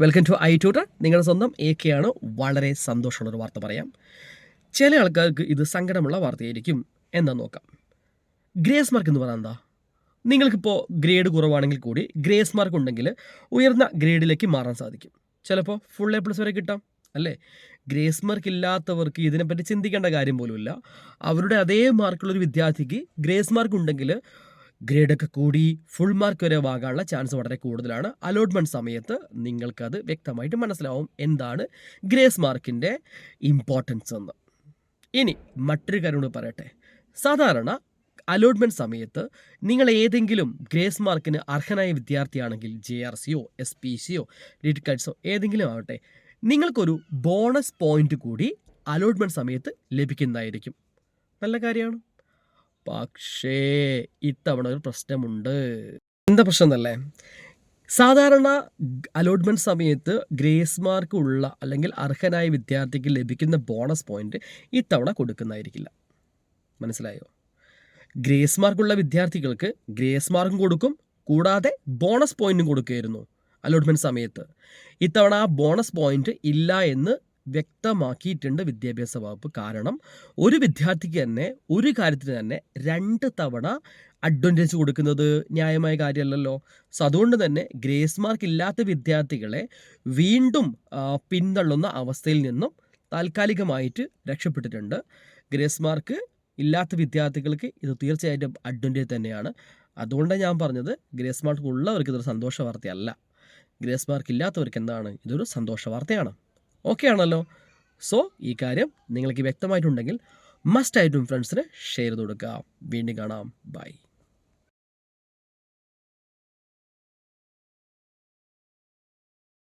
Welcome to I tutor നിങ്ങളുടെ സ്വന്തം A K ആണ്. വളരെ സന്തോഷമുള്ളൊരു വാർത്ത പറയാം. ചില ആൾക്കാർക്ക് ഇത് സങ്കടമുള്ള വാർത്തയായിരിക്കും. എന്താ നോക്കാം. ഗ്രേസ് മാർക്ക് എന്ന് പറഞ്ഞാൽ എന്താ? നിങ്ങൾക്കിപ്പോൾ ഗ്രേഡ് കുറവാണെങ്കിൽ കൂടി ഗ്രേസ് മാർക്ക് ഉണ്ടെങ്കിൽ ഉയർന്ന ഗ്രേഡിലേക്ക് മാറാൻ സാധിക്കും. ചിലപ്പോൾ ഫുൾ എ പ്ലസ് വരെ കിട്ടാം അല്ലേ? ഗ്രേസ് മാർക്ക് ഇല്ലാത്തവർക്ക് ഇതിനെപ്പറ്റി ചിന്തിക്കേണ്ട കാര്യം പോലുമില്ല. അവരുടെ അതേ മാർക്കുള്ളൊരു വിദ്യാർത്ഥിക്ക് ഗ്രേസ് മാർക്ക് ഉണ്ടെങ്കിൽ ഗ്രേഡൊക്കെ കൂടി ഫുൾ മാർക്ക് വരെ വാങ്ങാനുള്ള ചാൻസ് വളരെ കൂടുതലാണ്. അലോട്ട്മെന്റ് സമയത്ത് നിങ്ങൾക്കത് വ്യക്തമായിട്ട് മനസ്സിലാവും എന്താണ് ഗ്രേസ് മാർക്കിന്റെ ഇമ്പോർട്ടൻസ് എന്ന്. ഇനി മറ്റൊരു കാര്യം പറയട്ടെ. സാധാരണ അലോട്ട്മെന്റ് സമയത്ത് നിങ്ങൾ ഏതെങ്കിലും ഗ്രേസ് മാർക്കിന് അർഹനായ വിദ്യാർത്ഥിയാണെങ്കിൽ ജെ ആർ സിയോ എസ് പി സിയോ ലിറ്റ് കട്ട്സോ ഏതെങ്കിലും ആവട്ടെ നിങ്ങൾക്കൊരു ബോണസ് പോയിന്റ് കൂടി അലോട്ട്മെന്റ് സമയത്ത് ലഭിക്കുന്നതായിരിക്കും. നല്ല കാര്യമാണ്. പക്ഷേ ഇത്തവണ ഒരു പ്രശ്നമുണ്ട്. എന്താ പ്രശ്നം എന്നല്ലേ സാധാരണ അലോട്ട്മെന്റ് സമയത്ത് ഗ്രേസ് മാർക്ക് ഉള്ള അല്ലെങ്കിൽ അർഹനായ വിദ്യാർത്ഥിക്ക് ലഭിക്കുന്ന ബോണസ് പോയിന്റ് ഇത്തവണ കൊടുക്കുന്നതായിരിക്കില്ല. മനസ്സിലായോ? ഗ്രേസ് മാർക്കുള്ള വിദ്യാർത്ഥികൾക്ക് ഗ്രേസ് മാർക്കും കൊടുക്കും കൂടാതെ ബോണസ് പോയിന്റും കൊടുക്കുകയായിരുന്നു അലോട്ട്മെന്റ് സമയത്ത്. ഇത്തവണ ആ ബോണസ് പോയിന്റ് ഇല്ല എന്ന് വ്യക്തമാക്കിയിട്ടുണ്ട് വിദ്യാഭ്യാസ വകുപ്പ്. കാരണം ഒരു വിദ്യാർത്ഥിക്ക് തന്നെ ഒരു കാര്യത്തിന് തന്നെ രണ്ട് തവണ അഡ്വാന്റേജ് കൊടുക്കുന്നത് ന്യായമായ കാര്യമല്ലല്ലോ. സോ അതുകൊണ്ട് തന്നെ ഗ്രേസ് മാർക്ക് ഇല്ലാത്ത വിദ്യാർത്ഥികളെ വീണ്ടും പിന്തള്ളുന്ന അവസ്ഥയിൽ നിന്നും താൽക്കാലികമായിട്ട് രക്ഷപ്പെട്ടിട്ടുണ്ട്. ഗ്രേസ് മാർക്ക് ഇല്ലാത്ത വിദ്യാർത്ഥികൾക്ക് ഇത് തീർച്ചയായിട്ടും അഡ്വാന്റേജ് തന്നെയാണ്. അതുകൊണ്ടാണ് ഞാൻ പറഞ്ഞത് ഗ്രേസ് മാർക്ക് ഉള്ളവർക്ക് ഇതൊരു സന്തോഷ വാർത്തയല്ല. ഗ്രേസ് മാർക്ക് ഇല്ലാത്തവർക്ക് എന്താണ്? ഇതൊരു സന്തോഷ വാർത്തയാണ്. ഓക്കെ ആണല്ലോ. സോ ഈ കാര്യം നിങ്ങൾക്ക് വ്യക്തമായിട്ടുണ്ടെങ്കിൽ മസ്റ്റായിട്ടും ഫ്രണ്ട്സിന് ഷെയർ ചെയ്ത് കൊടുക്കുക വീണ്ടും കാണാം. ബൈ